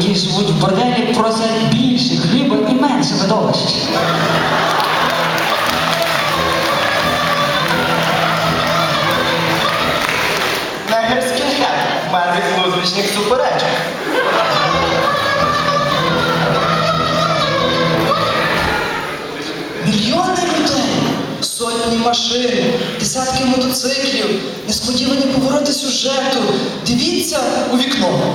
які живуть в борделі, просять більше хліба і менше видовищ. Негерський вмер від внутрішніх суперечок. Мільйони людей, сотні машин, десятки мотоциклів, несподівані повороти сюжету. Дивіться у вікно.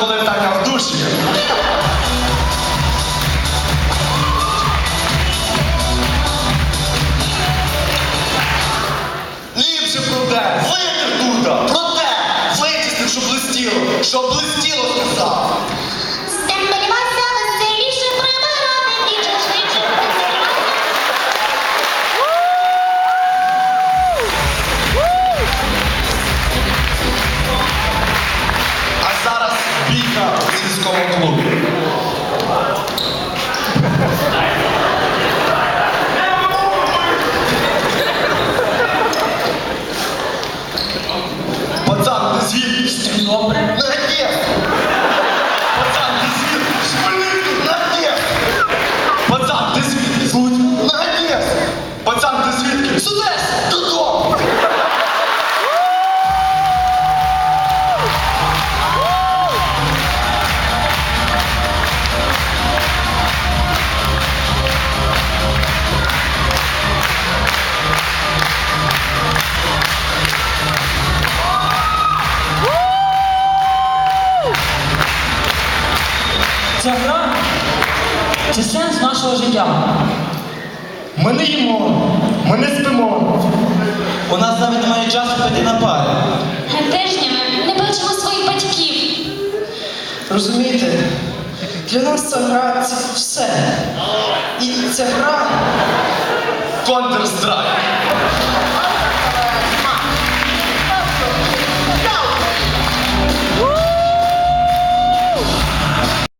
коли така в душі. Ліпше про те, витер Про те! вичистив, щоб блистіло, щоб блистіло сказав. Ця гра це сенс нашого життя. Ми не їмо, ми не спимо. У нас навіть немає часу піти на пари. Тижнями не бачимо своїх батьків. Розумієте, для нас ця гра це все. І ця гра.